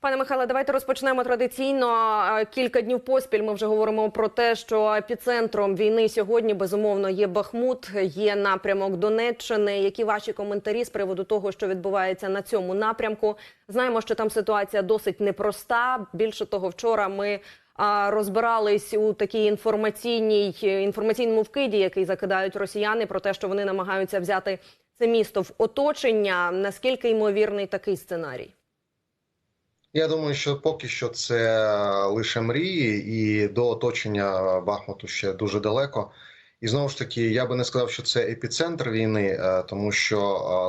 Пане Михайле, давайте розпочнемо традиційно. Кілька днів поспіль ми вже говоримо про те, що епіцентром війни сьогодні безумовно є Бахмут, є напрямок Донеччини. Які ваші коментарі з приводу того, що відбувається на цьому напрямку? Знаємо, що там ситуація досить непроста. Більше того, вчора ми розбирались у такій інформаційній інформаційному вкиді, який закидають росіяни, про те, що вони намагаються взяти це місто в оточення. Наскільки ймовірний такий сценарій? Я думаю, що поки що це лише мрії, і до оточення Бахмуту ще дуже далеко. І знову ж таки, я би не сказав, що це епіцентр війни, е, тому що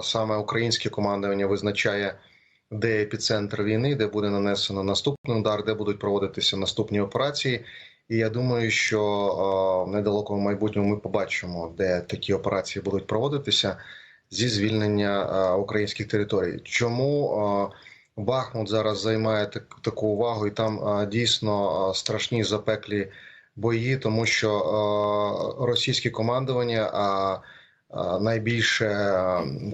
е, саме українське командування визначає, де епіцентр війни, де буде нанесено наступний удар, де будуть проводитися наступні операції. І я думаю, що е, в недалекому майбутньому ми побачимо, де такі операції будуть проводитися зі звільнення українських територій. Чому? Бахмут зараз займає так, таку увагу, і там дійсно страшні запеклі бої, тому що російське командування, а, найбільше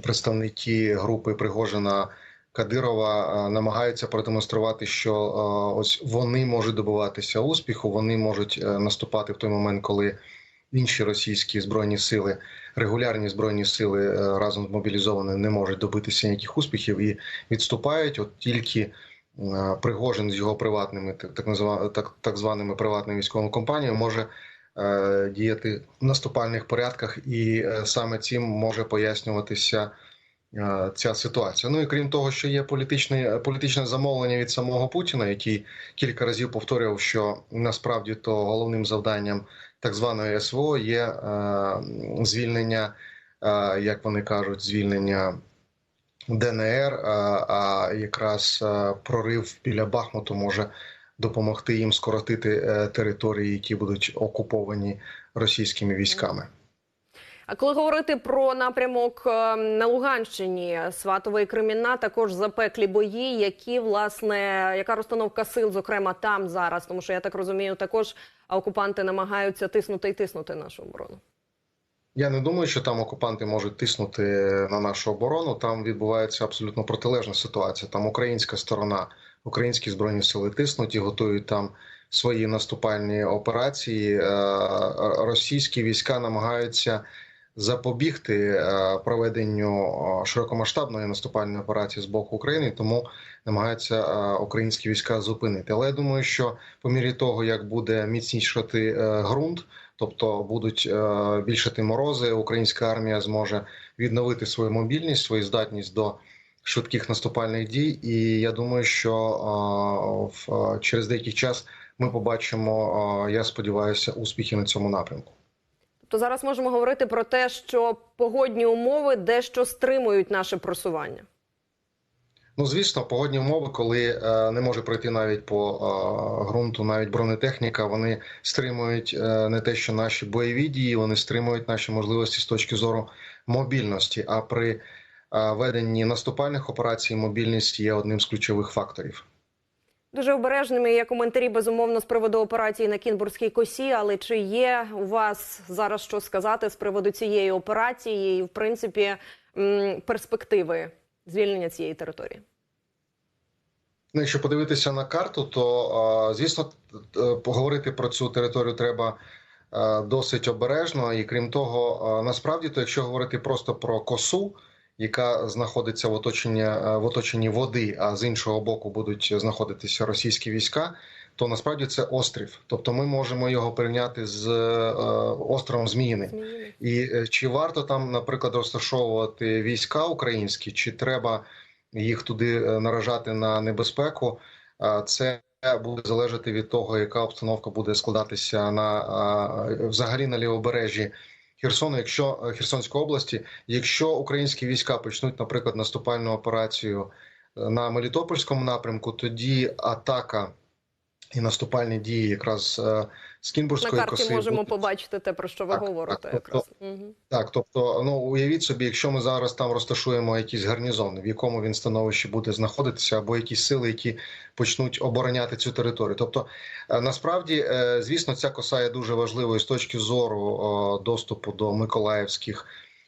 представники групи Пригожина Кадирова намагаються продемонструвати, що ось вони можуть добиватися успіху, вони можуть а, наступати в той момент, коли інші російські збройні сили, регулярні збройні сили е, разом з мобілізованими не можуть добитися ніяких успіхів і відступають. От тільки е, Пригожин з його приватними, так назва, так, так званими приватними військовими компаніями може е, діяти в наступальних порядках, і саме цим може пояснюватися. Ця ситуація. Ну і крім того, що є політичне політичне замовлення від самого Путіна, який кілька разів повторював, що насправді то головним завданням так званої СВО є е, звільнення, е, як вони кажуть, звільнення ДНР. Е, а якраз прорив біля Бахмуту може допомогти їм скоротити території, які будуть окуповані російськими військами. А коли говорити про напрямок е, на Луганщині, Сватове і Кремінна, також запеклі бої, які власне яка розстановка сил, зокрема там зараз, тому що я так розумію, також окупанти намагаються тиснути і тиснути нашу оборону. Я не думаю, що там окупанти можуть тиснути на нашу оборону. Там відбувається абсолютно протилежна ситуація. Там українська сторона, українські збройні сили тиснуть і готують там свої наступальні операції. Е, російські війська намагаються запобігти е, проведенню е, широкомасштабної наступальної операції з боку України, тому намагаються е, українські війська зупинити. Але я думаю, що по мірі того, як буде міцнішати ґрунт, тобто будуть більшати морози, українська армія зможе відновити свою мобільність, свою здатність до швидких наступальних дій. І я думаю, що через деякий час ми побачимо. Я сподіваюся, успіхи на цьому напрямку. То зараз можемо говорити про те, що погодні умови дещо стримують наше просування. Ну, звісно, погодні умови, коли е, не може пройти навіть по е, ґрунту, навіть бронетехніка, вони стримують е, не те, що наші бойові дії, вони стримують наші можливості з точки зору мобільності. А при е, веденні наступальних операцій мобільність є одним з ключових факторів. Дуже обережними є коментарі безумовно з приводу операції на Кінбурзькій косі. Але чи є у вас зараз що сказати з приводу цієї операції і, в принципі, перспективи звільнення цієї території? Ну, якщо подивитися на карту, то звісно поговорити про цю територію треба досить обережно. І крім того, насправді, то якщо говорити просто про косу яка знаходиться в оточенні е, в оточенні води, а з іншого боку будуть знаходитися російські війська. То насправді це острів, тобто ми можемо його порівняти з е, островом Зміїний. І е, чи варто там, наприклад, розташовувати війська українські, чи треба їх туди е, наражати на небезпеку? Е, це буде залежати від того, яка обстановка буде складатися на е, взагалі на лівобережжі Херсону, якщо е, Херсонської області, якщо українські війська почнуть, наприклад, наступальну операцію е, на Мелітопольському напрямку, тоді атака і наступальні дії якраз е, з Кінбурзької На карті коси можемо будуть... побачити те, про що ви так, говорите. Так, якраз. тобто, угу. так, тобто, ну уявіть собі, якщо ми зараз там розташуємо якийсь гарнізон, в якому він становищі буде знаходитися, або якісь сили, які почнуть обороняти цю територію. Тобто, насправді, звісно, ця коса є дуже важливою з точки зору доступу до миколаївських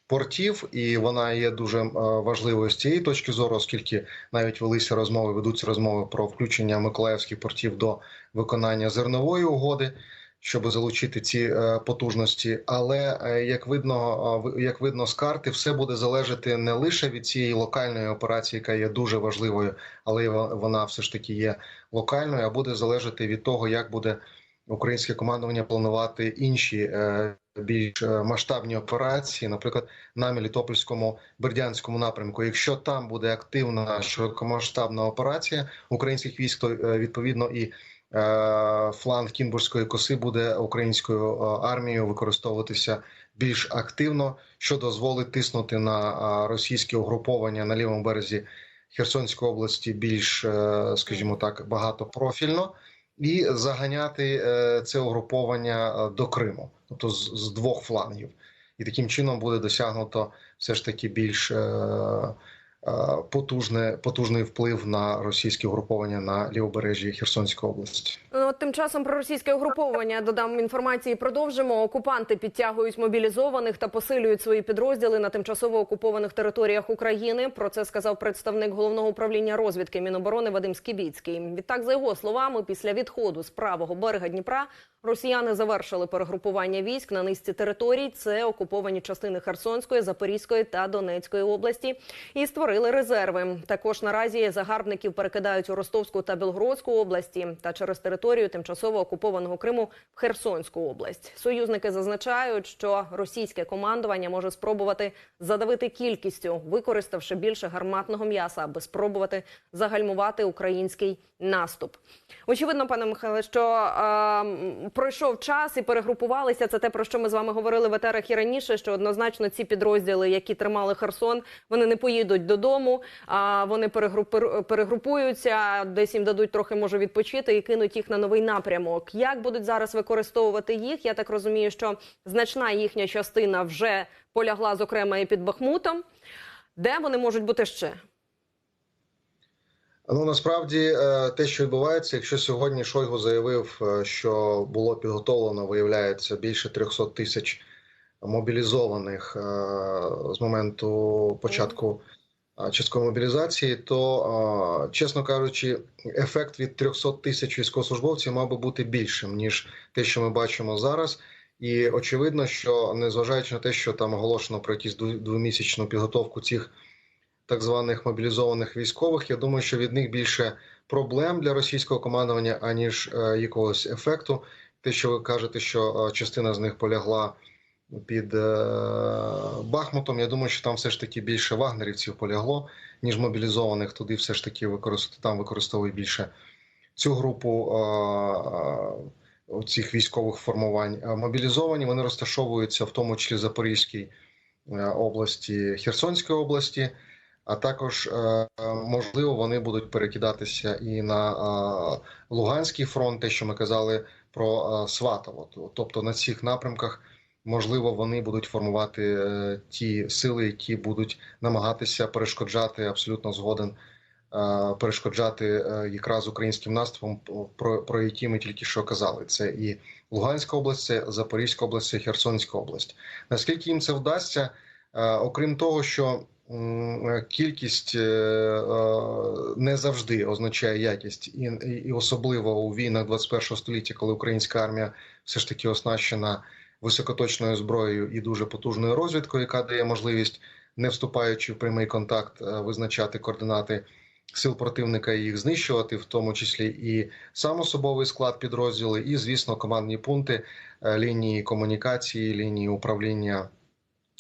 портів, і вона є дуже е, важливою з цієї точки зору, оскільки навіть велися розмови, ведуться розмови про включення миколаївських портів до виконання зернової угоди. Щоб залучити ці е, потужності, але е, як видно, як видно з карти, все буде залежати не лише від цієї локальної операції, яка є дуже важливою, але вона все ж таки є локальною, а буде залежати від того, як буде українське командування планувати інші е, більш е, масштабні операції, наприклад, на Мелітопольському бердянському напрямку. Якщо там буде активна широкомасштабна операція українських військ, то е, відповідно і фланг Кінбурзької коси буде українською армією використовуватися більш активно, що дозволить тиснути на російські угруповання на лівому березі Херсонської області більш, скажімо так, багатопрофільно і заганяти е, це угруповання е, до Криму, тобто з, двох флангів, і таким чином буде досягнуто все ж таки більш е, потужне, потужний вплив на російське угруповання на лівобережжі Херсонської області. Ну, от тим часом про російське угруповання додам інформації. Продовжимо. Окупанти підтягують мобілізованих та посилюють свої підрозділи на тимчасово окупованих територіях України. Про це сказав представник головного управління розвідки Міноборони Вадим Скібіцький. Відтак, за його словами, після відходу з правого берега Дніпра росіяни завершили перегрупування військ на низці територій. Це окуповані частини Херсонської, Запорізької та Донецької області і створили резерви. Також наразі загарбників перекидають у Ростовську та Білгородську області та через територію тимчасово окупованого Криму в Херсонську область. Союзники зазначають, що російське командування може спробувати задавити кількістю, використавши більше гарматного м'яса, аби спробувати загальмувати український наступ. Очевидно, пане Михайле, що е, пройшов час і перегрупувалися. Це те, про що ми з вами говорили в етерах і раніше. Що однозначно ці підрозділи, які тримали Херсон, вони не поїдуть додому. А вони перегрупуються, десь їм дадуть трохи може відпочити і кинуть їх на новий напрямок. Як будуть зараз використовувати їх? Я так розумію, що значна їхня частина вже полягла, зокрема, і під Бахмутом. Де вони можуть бути ще? Ну насправді е, те, що відбувається, якщо сьогодні Шойгу заявив, е, що було підготовлено, виявляється більше 300 тисяч мобілізованих е, з моменту початку часткової мобілізації, то, чесно кажучи, ефект від 300 тисяч військовослужбовців мав би бути більшим ніж те, що ми бачимо зараз. І очевидно, що незважаючи на те, що там оголошено про якусь дву- двомісячну підготовку цих так званих мобілізованих військових. Я думаю, що від них більше проблем для російського командування, аніж е, якогось ефекту. Те, що ви кажете, що е, частина з них полягла під е, Бахмутом. Я думаю, що там все ж таки більше вагнерівців полягло, ніж мобілізованих. Туди все ж таки використ... там використовують більше цю групу е, е, цих військових формувань. Мобілізовані вони розташовуються в тому числі Запорізькій області, Херсонської області. А також можливо вони будуть перекидатися і на Луганський фронт, те, що ми казали про Сватово. Тобто на цих напрямках можливо вони будуть формувати е, ті сили, які будуть намагатися перешкоджати абсолютно згоден. е, Перешкоджати е, якраз українським наступом, про, про які ми тільки що казали. Це і Луганська область, це Запорізька область, це Херсонська область. Наскільки їм це вдасться, окрім того, що кількість не завжди означає якість, і особливо у війнах 21 століття, коли українська армія все ж таки оснащена високоточною зброєю і дуже потужною розвідкою, яка дає можливість, не вступаючи в прямий контакт, е, визначати координати сил противника і їх знищувати, в тому числі і сам особовий склад підрозділу, і звісно, командні пункти, е, лінії комунікації, лінії управління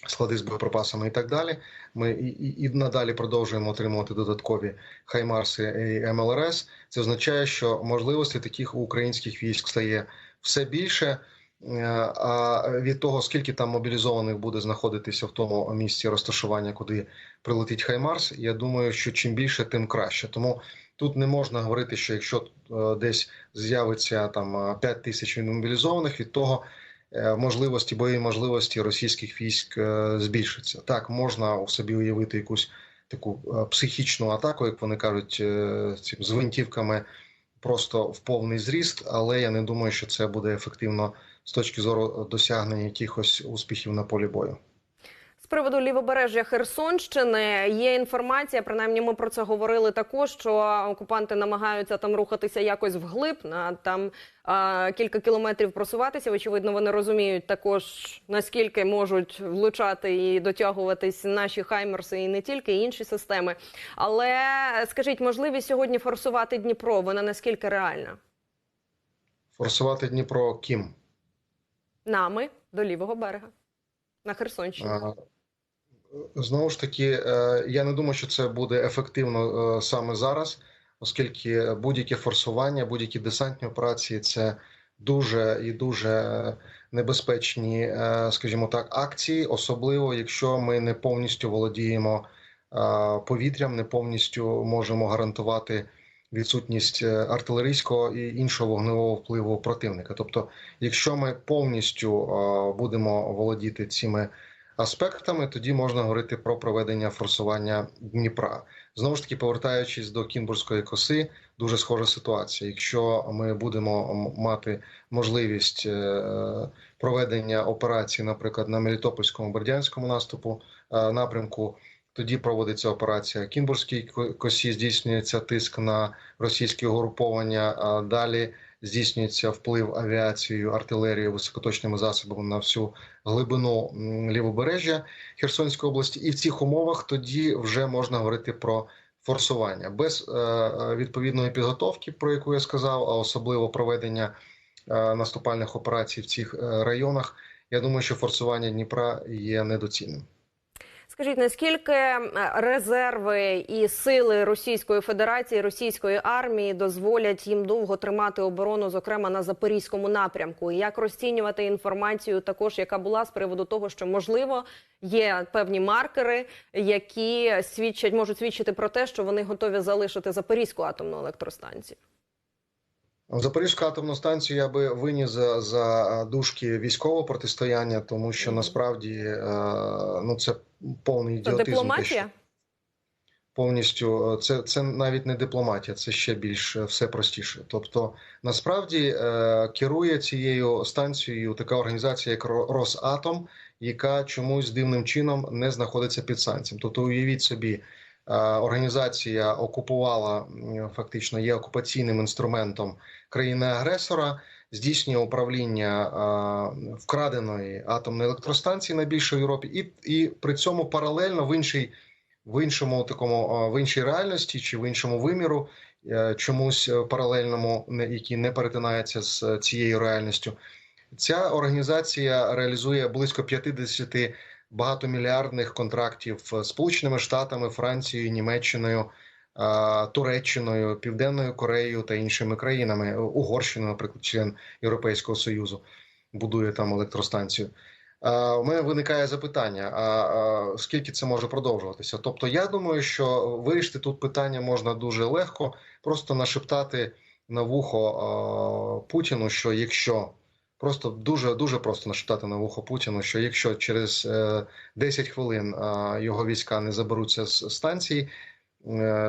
склади з боєприпасами і так далі. Ми і, і, і надалі продовжуємо отримувати додаткові хаймарси і МЛРС. Це означає, що можливості таких українських військ стає все більше. Е, А від того, скільки там мобілізованих буде знаходитися в тому місці розташування, куди прилетить Хаймарс, я думаю, що чим більше, тим краще. Тому тут не можна говорити, що якщо е, десь з'явиться там 5 тисяч мобілізованих, від того е, можливості бойові можливості російських військ е, збільшаться. Так можна у собі уявити якусь таку е, психічну атаку, як вони кажуть, е, цим з гвинтівками просто в повний зріст, але я не думаю, що це буде ефективно з точки зору досягнення якихось успіхів на полі бою. З приводу лівобережжя Херсонщини є інформація. Принаймні, ми про це говорили також. Що окупанти намагаються там рухатися якось вглиб, на там а, кілька кілометрів просуватися. Очевидно, вони розуміють також наскільки можуть влучати і дотягуватись наші хаймерси, і не тільки і інші системи. Але скажіть, можливість сьогодні форсувати Дніпро? Вона наскільки реальна? Форсувати Дніпро ким? Нами до лівого берега на Херсонщині. Знову ж таки, е, я не думаю, що це буде ефективно е, саме зараз, оскільки будь-яке форсування, будь-які десантні операції це дуже і дуже небезпечні, е, скажімо так, акції, особливо якщо ми не повністю володіємо повітрям, не повністю можемо гарантувати відсутність е, артилерійського і іншого вогневого впливу противника. Тобто, якщо ми повністю е, будемо володіти цими аспектами, тоді можна говорити про проведення форсування Дніпра. Знову ж таки, повертаючись до Кінбурзької коси, дуже схожа ситуація. Якщо ми будемо мати можливість е, проведення операцій, наприклад, на Мелітопольському Бердянському наступу напрямку. Тоді проводиться операція Кінбурзькій ко- косі, здійснюється тиск на російське угруповання. А далі здійснюється вплив авіацією, артилерією, високоточними засобами на всю глибину лівобережжя Херсонської області. І в цих умовах тоді вже можна говорити про форсування без е, е, відповідної підготовки, про яку я сказав, а особливо проведення е, наступальних операцій в цих районах. Я думаю, що форсування Дніпра є недоцільним. Скажіть, наскільки е, резерви і сили Російської Федерації, російської армії дозволять їм довго тримати оборону, зокрема на запорізькому напрямку? І як розцінювати інформацію, також яка була з приводу того, що можливо є певні маркери, які свідчать, можуть свідчити про те, що вони готові залишити Запорізьку атомну електростанцію? Запорізьку атомну станцію я би виніс за, за дужки військового протистояння, тому що насправді е, ну це повний ідіотизм. дипломатія? повністю е, це, це навіть не дипломатія, це ще більш е, все простіше. Тобто, насправді е, керує цією станцією така організація, як Росатом, яка чомусь дивним чином не знаходиться під санкціями. Тобто, уявіть собі, е, організація окупувала фактично є окупаційним інструментом країни-агресора. Здійснює управління вкраденої атомної електростанції найбільше в Європі, і, і при цьому паралельно в іншій в іншому такому в іншій реальності чи в іншому виміру, е, чомусь е, паралельному, який не перетинається з е, цією реальністю. Ця організація реалізує близько 50 багатомільярдних контрактів з Сполученими Штатами, Францією, Німеччиною, Туреччиною, Південною Кореєю та іншими країнами. Угорщиною, наприклад, член Європейського Союзу, будує там електростанцію. У мене виникає запитання: а, скільки це може продовжуватися? Тобто, я думаю, що вирішити тут питання можна дуже легко, просто нашептати на вухо Путіну, що якщо просто дуже дуже просто нашептати на вухо Путіну, що якщо через е, 10 хвилин його війська не заберуться з станції, е,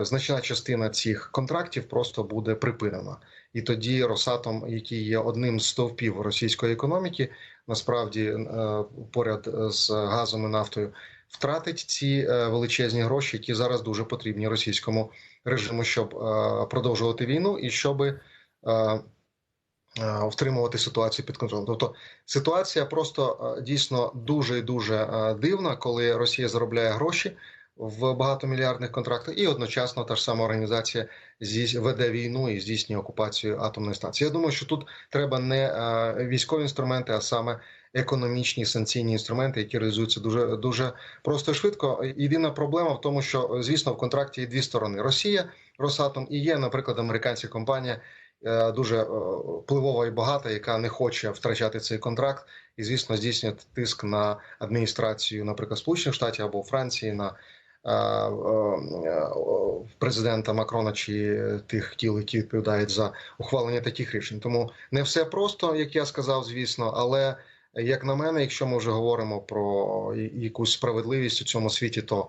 значна частина цих контрактів просто буде припинена. І тоді Росатом, який є одним з стовпів російської економіки, насправді е, поряд з газом і нафтою, втратить ці е, величезні гроші, які зараз дуже потрібні російському режиму, щоб е, продовжувати війну і щоб е, е, втримувати ситуацію під контролем. Тобто ситуація просто е, дійсно дуже дуже е, дивна, коли Росія заробляє гроші в багатомільярдних контрактах, і одночасно та ж сама організація веде війну і здійснює окупацію атомної станції. Я думаю, що тут треба не е, військові інструменти, а саме економічні санкційні інструменти, які реалізуються дуже дуже просто і швидко. Єдина проблема в тому, що звісно в контракті є дві сторони: Росія, Росатом і є, наприклад, американська компанія. е, Дуже е, впливова і багата, яка не хоче втрачати цей контракт, і звісно здійснює тиск на адміністрацію, наприклад, Сполучених Штатів або Франції, на президента Макрона чи тих тіл, які відповідають за ухвалення таких рішень. Тому не все просто, як я сказав, звісно, але як на мене, якщо ми вже говоримо про якусь справедливість у цьому світі, то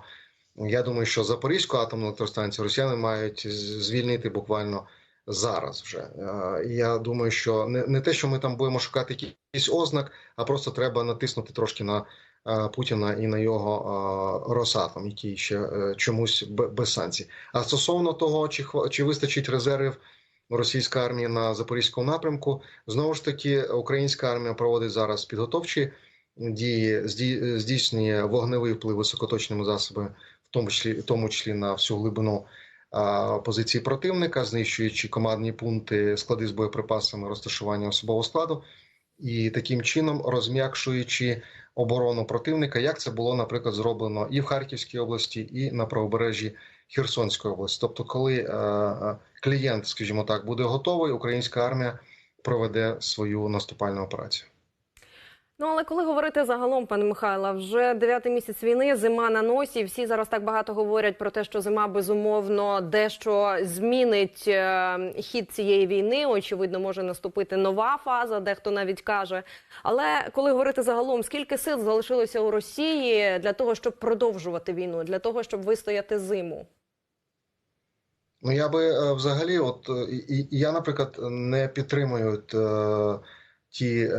я думаю, що Запорізьку атомну електростанцію росіяни мають звільнити буквально зараз вже. Е, Я думаю, що не, те, що ми там будемо шукати якісь ознак, а просто треба натиснути трошки на е, Путіна і на його е, Росатом, який ще е, чомусь без санкцій. А стосовно того, чи чи вистачить резервів російської армії на запорізькому напрямку, знову ж таки, українська армія проводить зараз підготовчі дії, зді- здійснює вогневий вплив високоточними засобами, в тому числі, в тому числі на всю глибину позиції противника, знищуючи командні пункти, склади з боєприпасами, розташування особового складу, і таким чином розм'якшуючи оборону противника, як це було, наприклад, зроблено і в Харківській області, і на правобережжі Херсонської області. Тобто, коли е, клієнт, скажімо так, буде готовий, українська армія проведе свою наступальну операцію. Ну але коли говорити загалом, пане Михайло, вже дев'ятий місяць війни, зима на носі. Всі зараз так багато говорять про те, що зима безумовно дещо змінить е, хід цієї війни. Очевидно, може наступити нова фаза, дехто навіть каже. Але коли говорити загалом, скільки сил залишилося у Росії для того, щоб продовжувати війну, для того, щоб вистояти зиму? Ну я би е, взагалі, от е, і, і я, наприклад, не підтримую от, ті е,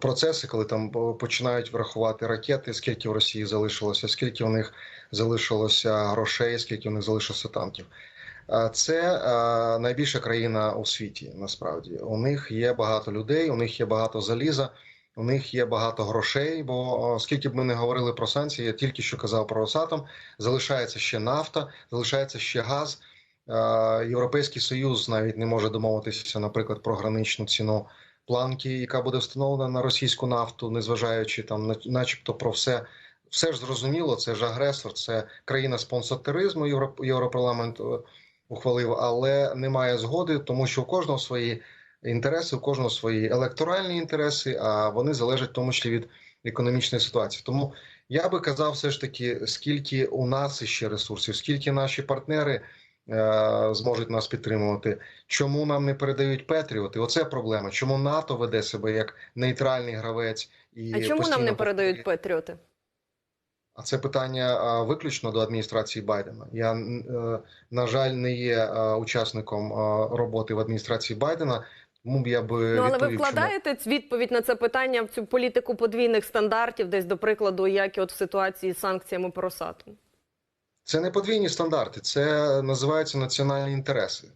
процеси, коли там починають врахувати ракети, скільки в Росії залишилося, скільки в них залишилося грошей, скільки в них залишилося танків. Е, Це е, найбільша країна у світі. Насправді у них є багато людей, у них є багато заліза, у них є багато грошей. Бо скільки б ми не говорили про санкції, я тільки що казав про Росатом, залишається ще нафта, залишається ще газ. Е, Європейський союз навіть не може домовитися, наприклад, про граничну ціну планки, яка буде встановлена на російську нафту, незважаючи там, на- начебто, про все. Все ж зрозуміло, це ж агресор, це країна-спонсор тероризму. Євро- Європарламент е, ухвалив, але немає згоди, тому що у кожного свої інтереси, у кожного свої електоральні інтереси, а вони залежать в тому числі від економічної ситуації. Тому я би казав, все ж таки, скільки у нас ще ресурсів, скільки наші партнери зможуть нас підтримувати. Чому нам не передають Петріоти? Оце проблема. Чому НАТО веде себе як нейтральний гравець і А чому нам не передають Петріоти? а це питання виключно до адміністрації Байдена. Я е, на жаль не є е, учасником е, роботи в адміністрації Байдена. Тому б я би Ну, але ви відповів, чому. вкладаєте ць- відповідь на це питання в цю політику подвійних стандартів, десь до прикладу, як і от в ситуації з санкціями по Росату? Це не подвійні стандарти, це називаються національні інтереси.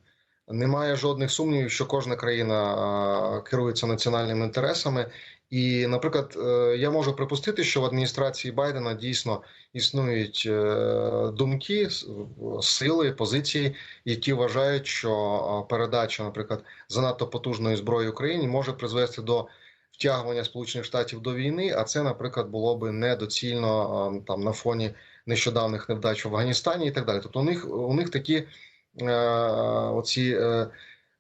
Немає жодних сумнівів, що кожна країна керується національними інтересами. І, наприклад, е, я можу припустити, що в адміністрації Байдена дійсно існують е, думки, сили, позиції, які вважають, що передача, наприклад, занадто потужної зброї Україні може призвести до втягування Сполучених Штатів до війни. А це, наприклад, було би недоцільно там на фоні нещодавних невдач в Афганістані і так далі. Тобто у них у них такі е, оці е,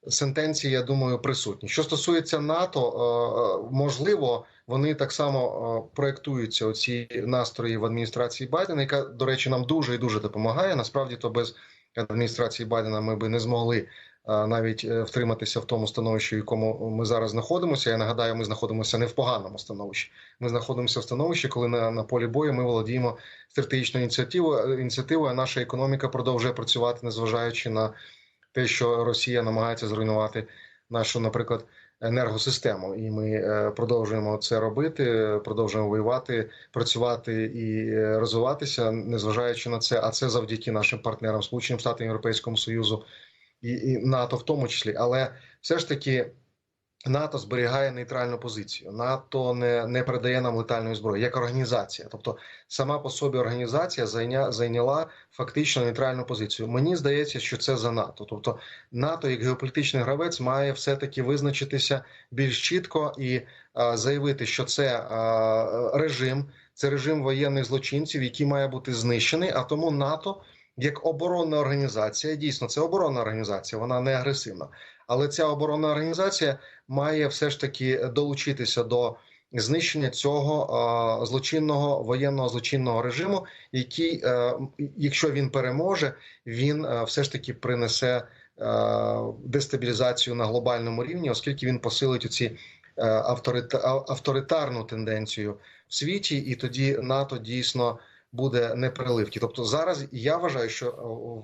сентенції, я думаю, присутні. Що стосується НАТО, е, е, можливо, вони так само е, проєктуються оці настрої в адміністрації Байдена, яка, до речі, нам дуже і дуже допомагає. Насправді, то без адміністрації Байдена ми би не змогли навіть е, втриматися в тому становищі, в якому ми зараз знаходимося. Я нагадаю, ми знаходимося не в поганому становищі. Ми знаходимося в становищі, коли на, на полі бою ми володіємо стратегічною ініціативою, ініціативою, а наша економіка продовжує працювати, незважаючи на те, що Росія намагається зруйнувати нашу, наприклад, енергосистему, і ми е, продовжуємо це робити, продовжуємо воювати, працювати і е, розвиватися, незважаючи на це. А це завдяки нашим партнерам, Сполученим Штатам Європейському Союзу і, і НАТО, в тому числі. Але все ж таки. НАТО зберігає нейтральну позицію. НАТО не не передає нам летальної зброї як організація. Тобто, сама по собі організація зайня, зайняла фактично нейтральну позицію. Мені здається, що це за НАТО. Тобто, НАТО як геополітичний гравець має все таки визначитися більш чітко і а, заявити, що це а, режим, це режим воєнних злочинців, який має бути знищений. А тому НАТО. Як оборонна організація, дійсно, це оборонна організація, вона не агресивна. Але ця оборонна організація має все ж таки долучитися до знищення цього злочинного воєнного злочинного режиму, який, е, якщо він переможе, він е, все ж таки принесе е, дестабілізацію на глобальному рівні, оскільки він посилить оці авторита, авторитарну тенденцію в світі, і тоді НАТО дійсно буде непереливки. Тобто, зараз я вважаю, що е,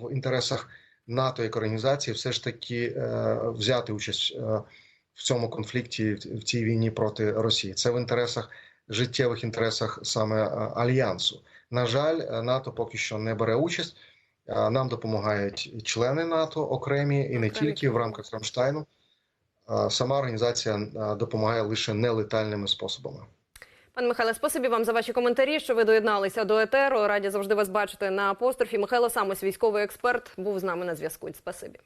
в інтересах НАТО як організації все ж таки е, взяти участь е, в цьому конфлікті в цій війні проти Росії. Це в інтересах життєвих інтересах саме альянсу. На жаль, НАТО поки що не бере участь. Нам допомагають члени НАТО окремі і не Окремі тільки в рамках Рамштайну. Сама організація допомагає лише нелетальними способами. Пане Михайле, спасибі вам за ваші коментарі, що ви доєдналися до етеру. Раді завжди вас бачити на апострофі. Михайло Самос, військовий експерт, був з нами на зв'язку. Спасибі.